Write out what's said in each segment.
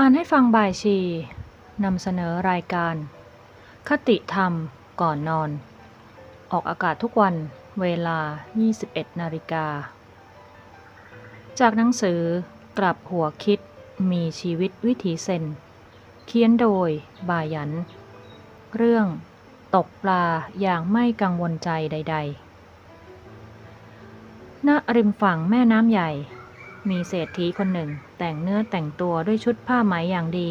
อ่านให้ฟังบ่ายชีนำเสนอรายการ คติธรรมก่อนนอน ออกอากาศทุกวันเวลา 21 นาฬิกา จากหนังสือกลับหัวคิดมีชีวิตวิถีเซน เขียนโดยบายัน เรื่องตกปลาอย่างไม่กังวลใจใด ๆ ณ ริมฝั่งแม่น้ำใหญ่ มีเศรษฐีคนหนึ่ง แต่งเนื้อแต่งตัวด้วยชุดผ้าไหมอย่างดี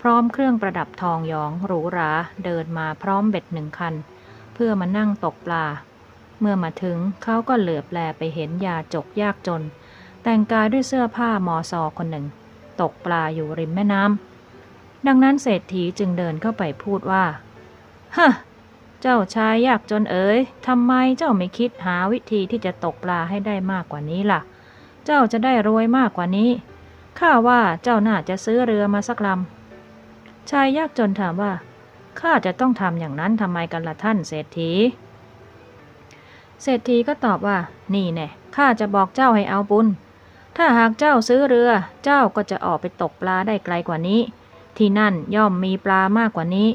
พร้อมเครื่องประดับทองหยองหรูหราเดินมาพร้อมเบ็ดหนึ่งคัน เพื่อมานั่งตกปลา เมื่อมาถึงเขาก็เหลือบแลไปเห็นยาจกยากจน แต่งกายด้วยเสื้อผ้ามอซอคนหนึ่ง ตกปลาอยู่ริมแม่น้ำดังนั้นเศรษฐีจึงเดินเข้าไปพูดว่าฮะเจ้าชายยากจนเอ๋ยทำไมเจ้าไม่คิดหาวิธีที่จะตกปลาให้ได้มากกว่านี้ล่ะเจ้าจะได้รวยมากกว่านี้ ข้าว่าเจ้าน่าจะซื้อเรือมาสักลำ ชายยากจนถามว่า ข้าจะต้องทำอย่างนั้นทำไมกันล่ะท่านเศรษฐี เศรษฐีก็ตอบว่า นี่แน่ ข้าจะบอกเจ้าให้เอาบุญ ถ้าหากเจ้าซื้อเรือ เจ้าก็จะออกไปตกปลาได้ไกลกว่านี้ ที่นั่นย่อมมีปลามากกว่านี้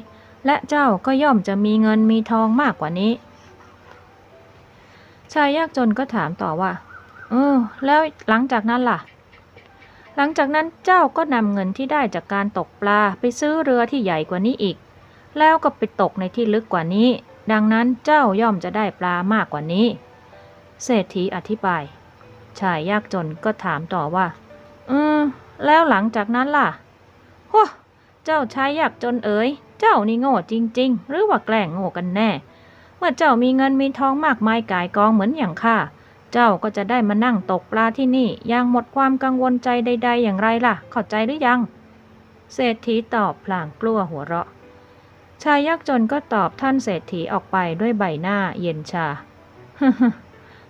และเจ้าก็ย่อมจะมีเงินมีทองมากกว่านี้ชายยากจนก็ถามต่อว่า เออ แล้วหลังจากนั้นล่ะ หลังจากนั้นเจ้าก็นำเงินที่ได้จากการตกปลาไปซื้อเรือที่ใหญ่กว่านี้อีก แล้วก็ไปตกในที่ลึกกว่านี้ ดังนั้นเจ้าย่อมจะได้ปลามากกว่านี้ เศรษฐีอธิบาย ชายยากจนก็ถามต่อว่า อืม แล้วหลังจากนั้นล่ะหัวเจ้าชายยากจนเอ๋ย เจ้านี่โง่จริง ๆ หรือว่าแกล้งโง่กันแน่ เมื่อเจ้ามีเงินมีทองมากมายกายกองเหมือนอย่างข้า เจ้าก็จะได้มานั่งตกปลาที่นี่อย่างหมดความกังวลใจใด ๆ อย่างไรล่ะ เข้าใจหรือยัง เศรษฐีตอบพลางกลัวหัวเราะ ชายยากจนก็ตอบท่านเศรษฐีออกไปด้วยใบหน้าเย็นชา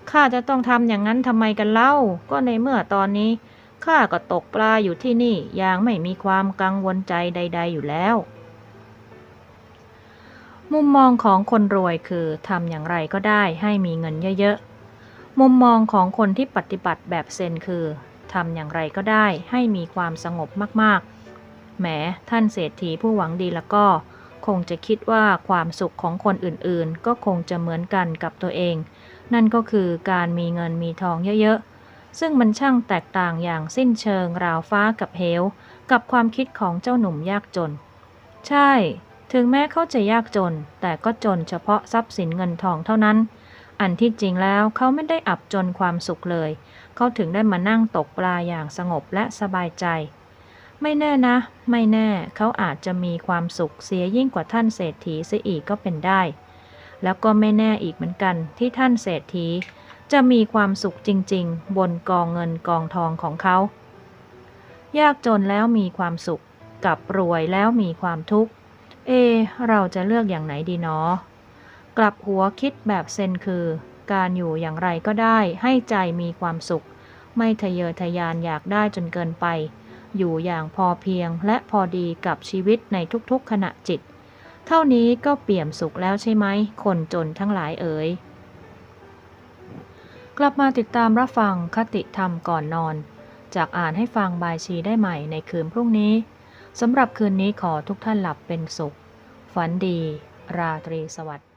ข้าจะต้องทำอย่างนั้นทำไมกันเล่า ก็ในเมื่อตอนนี้ข้าก็ตกปลาอยู่ที่นี่อย่างไม่มีความกังวลใจใด ๆ อยู่แล้ว มุมมองของคนรวยคือทำอย่างไรก็ได้ให้มีเงินเยอะๆ มุมมองของคนที่ปฏิบัติแบบเซนคือทำอย่างไรก็ได้ให้มีความสงบมากๆ แหมท่านเศรษฐีผู้หวังดีแล้วก็ คงจะคิดว่าความสุขของคนอื่นๆ ก็คงจะเหมือนกันกับตัวเอง นั่นก็คือการมีเงินมีทองเยอะๆ ซึ่งมันช่างแตกต่างอย่างสิ้นเชิงราวฟ้ากับเหว กับความคิดของเจ้าหนุ่มยากจน ใช่ ถึงแม้เขาจะยากจน แต่ก็จนเฉพาะทรัพย์สินเงินทองเท่านั้น อันที่จริงแล้วเขาไม่ได้อับจนความสุขเลย เขาถึงได้มานั่งตกปลาอย่างสงบและสบายใจ ไม่แน่นะ ไม่แน่เขาอาจจะมีความสุขเสียยิ่งกว่าท่านเศรษฐีเสียอีกก็เป็นได้ แล้วก็ไม่แน่อีกเหมือนกันที่ท่านเศรษฐี จะมีความสุขจริง ๆ บนกองเงินกองทองของเขา ยากจนแล้วมีความสุขกับรวยแล้วมีความทุกข์ เอ เราจะเลือกอย่างไหนดีเนาะ กลับหัวคิดแบบเซนคือ การอยู่อย่างไรก็ได้ให้ใจมีความสุข ไม่ทะเยอทะยานอยากได้จนเกินไป อยู่อย่างพอเพียงและพอดีกับชีวิตในทุกๆขณะจิต เท่านี้ก็เปี่ยมสุขแล้วใช่ไหม คนจนทั้งหลายเอ๋ยกลับมาติดตามรับฟังคติธรรมก่อนนอน จากอ่านให้ฟังบายชีได้ใหม่ในคืนพรุ่งนี้สำหรับคืนนี้ขอทุกท่านหลับเป็นสุข ฝันดี ราตรีสวัสดิ์